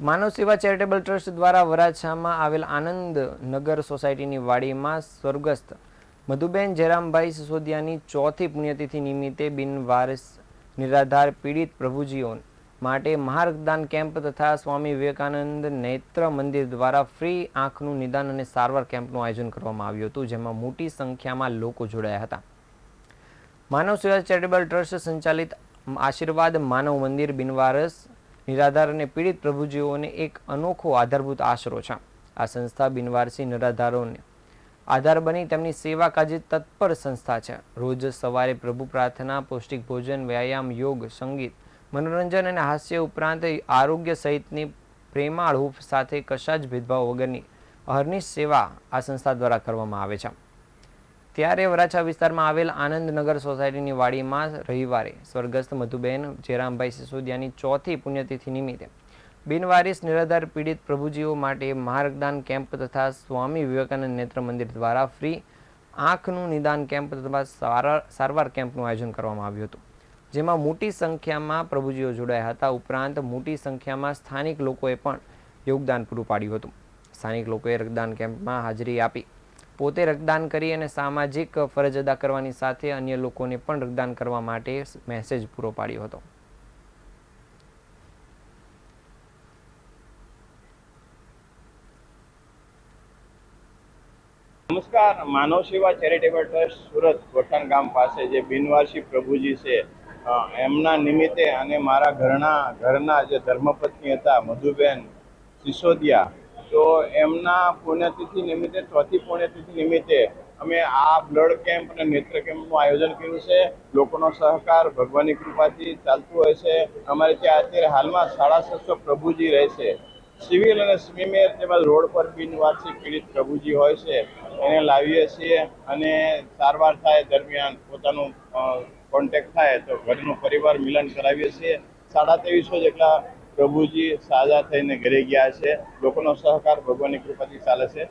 માનવ સેવા charitable trust દ્વારા વરાછામાં આવેલ આનંદ નગર સોસાયટીની વાડીમાં સ્વર્ગસ્થ મધુબેન જયરામભાઈ સિસોદિયાની ચોથી પુણ્યતિથિ નિમિત્તે બિનવારસ નિરાધાર પીડિત પ્રભુજીઓ માટે મહારક્તદાન કેમ્પ તથા સ્વામી વિવેકાનંદ નેત્ર મંદિર દ્વારા ફ્રી આંખનું નિદાન અને સારવાર કેમ્પનું આયોજન કરવામાં આવ્યું હતું, જેમાં મોટી સંખ્યામાં લોકો જોડાયા હતા. માનવ સેવા ચેરિટેબલ ટ્રસ્ટ સંચાલિત આશીર્વાદ માનવ મંદિર બિનવારસ નિરાધાર અને પીડિત પ્રભુજીઓને એક અનોખો આધારભૂત આશરો છે. આ સંસ્થા બિનવારસી નિરાધારોને આધાર બની તેમની સેવા કાજે તત્પર સંસ્થા છે. રોજ સવારે પ્રભુ પ્રાર્થના, પૌષ્ટિક ભોજન, વ્યાયામ, યોગ, સંગીત, મનોરંજન અને હાસ્ય ઉપરાંત આરોગ્ય સહિતની પ્રેમાળ હૂફ સાથે કશા જ ભેદભાવ વગરની અહર્નિશ સેવા આ સંસ્થા દ્વારા કરવામાં આવે છે. ત્યારે વરાછા વિસ્તારમાં આવેલ આનંદનગર સોસાયટીની વાડીમાં રવિવારે સ્વર્ગસ્થ મધુબેન જયરામભાઈ સિસોદિયાની ચોથી પુણ્યતિથિ નિમિત્તે બિનવારીસ નિરાધાર પીડિત પ્રભુજીઓ માટે માર્ગદાન કેમ્પ તથા સ્વામી વિવેકાનંદ નેત્ર મંદિર દ્વારા ફ્રી આંખનું નિદાન કેમ્પ તથા સારા- સારવાર કેમ્પનું આયોજન કરવામાં આવ્યું હતું. જેમાં મોટી સંખ્યામાં પ્રભુજીઓ જોડાયા હતા. ઉપરાંત મોટી સંખ્યામાં સ્થાનિક લોકોએ પણ યોગદાન પૂરું પાડ્યું હતું. સ્થાનિક લોકોએ રક્તદાન કેમ્પમાં હાજરી આપી પોતે રક્તદાન કરી અને સામાજિક ફરજ અદા કરવાની સાથે અન્ય લોકોને પણ રક્તદાન કરવા માટે મેસેજ પૂરો પાડ્યો હતો. નમસ્કાર, માનવ સેવા ચેરિટેબલ ટ્રસ્ટ સુરત ગોઠણ ગામ પાસે જે બિનવારસી પ્રભુજી છે એમના નિમિત્તે અને મારા ઘરના ઘરના જે ધર્મપત્ની હતા, મધુબેન સિસોદિયા તો એમના પુણ્યતિથિ નિમિત્તે, ચોથી પુણ્યતિથિ નિમિત્તે અમે આ બ્લડ કેમ્પ અને નેત્ર કેમ્પનું આયોજન કર્યું છે. લોકોનો સહકાર, ભગવાનની કૃપાથી ચાલતું હોય છે. અમારે ત્યાં અત્યારે હાલમાં સાડા છસો પ્રભુજી રહે છે. સિવિલ અને સ્વીમેર તેમજ રોડ પર બિનવારસી પીડિત પ્રભુજી હોય છે. એને લાવીએ છીએ અને સારવાર થાય દરમિયાન પોતાનું કોન્ટેક્ટ થાય તો ઘરનું પરિવાર મિલન કરાવીએ છીએ. સાડા ત્રેવીસો જેટલા પ્રભુજી સાજા થઈને ઘરે ગયા છે. લોકોનો સહકાર ભગવાનની કૃપાથી ચાલે છે.